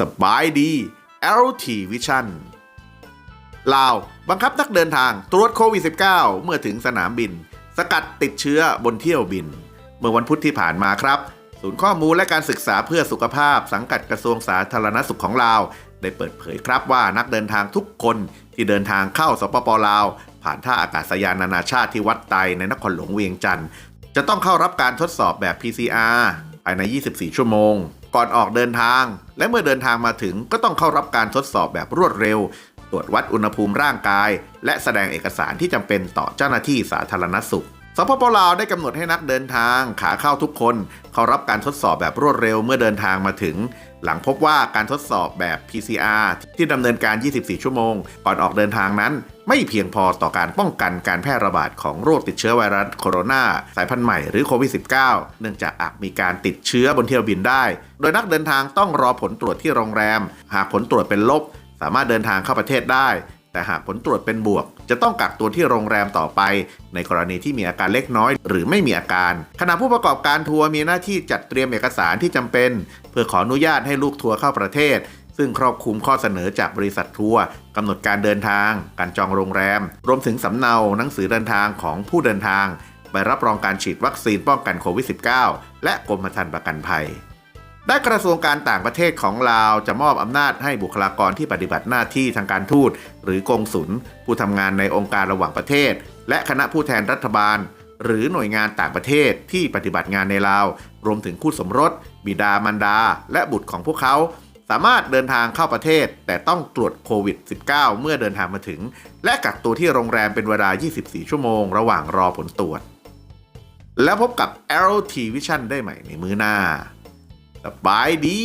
สบายดี LT Vision ลาว บังคับนักเดินทางตรวจโควิด -19 เมื่อถึงสนามบิน สกัดติดเชื้อบนเที่ยวบิน เมื่อวันพุธที่ผ่านมาครับ ศูนย์ข้อมูลและการศึกษาเพื่อสุขภาพสังกัดกระทรวงสาธารณสุขของลาว ได้เปิดเผยครับว่านักเดินทางทุกคนที่เดินทางเข้าสปปลาว ผ่านท่าอากาศยานนานาชาติที่วัดไตในนครหลวงเวียงจันทร์จะต้องเข้ารับการทดสอบแบบ PCR ภายใน 24 ชั่วโมง ก่อนออกเดินทาง และเมื่อเดินทางมาถึงก็ต้องเข้ารับการทดสอบแบบรวดเร็ว ตรวจวัดอุณหภูมิร่างกาย และแสดงเอกสารที่จำเป็นต่อเจ้าหน้าที่สาธารณสุขสปปลาวได้กำหนดให้นักเดินทางขาเข้าทุกคน เข้ารับการทดสอบแบบรวดเร็วเมื่อเดินทางมาถึง หลังพบว่าการทดสอบแบบ PCR ที่ดำเนินการ 24 ชั่วโมง ก่อนออกเดินทางนั้น ไม่เพียงพอต่อการป้องกันการแพร่ระบาดของโรคติดเชื้อไวรัสโคโรนาสายพันธุ์ใหม่หรือโควิด -19 เนื่องจากอาจมีการติดเชื้อบนเที่ยวบินได้ โดยนักเดินทางต้องรอผลตรวจที่โรงแรม หากผลตรวจเป็นลบ สามารถเดินทางเข้าประเทศได้ แต่หากผลตรวจเป็นบวก จะต้องกักตัวที่โรงแรมต่อไป ในกรณีที่มีอาการเล็กน้อย หรือไม่มีอาการ ขณะผู้ประกอบการทัวร์มีหน้าที่จัดเตรียมเอกสารที่จำเป็น เพื่อขออนุญาตให้ลูกทัวร์เข้าประเทศ ซึ่งครอบคลุมข้อเสนอจากบริษัททัวร์กำหนดการเดินทาง การจองโรงแรม รวมถึงสำเนาหนังสือเดินทางของผู้เดินทางใบรับรองการฉีดวัคซีนป้องกันโควิด -19 และกรมธรรม์ประกันภัย ได้กระทรวงการต่างประเทศของลาวจะมอบอำนาจให้บุคลากรที่ปฏิบัติหน้าที่ทางการทูต หรือกงสุลผู้ทำงานในองค์การระหว่างประเทศ และคณะผู้แทนรัฐบาล หรือหน่วยงานต่างประเทศที่ปฏิบัติงานในลาว รวมถึงคู่สมรส บิดามารดา และบุตรของพวกเขา สามารถเดินทางเข้าประเทศ แต่ต้องตรวจโควิด -19 เมื่อเดินทางมาถึง และกักตัวที่โรงแรมเป็นเวลา 24 ชั่วโมง ระหว่างรอผลตรวจ แล้วพบกับ LT Vision ได้ใหม่ในมือหน้า สบายดี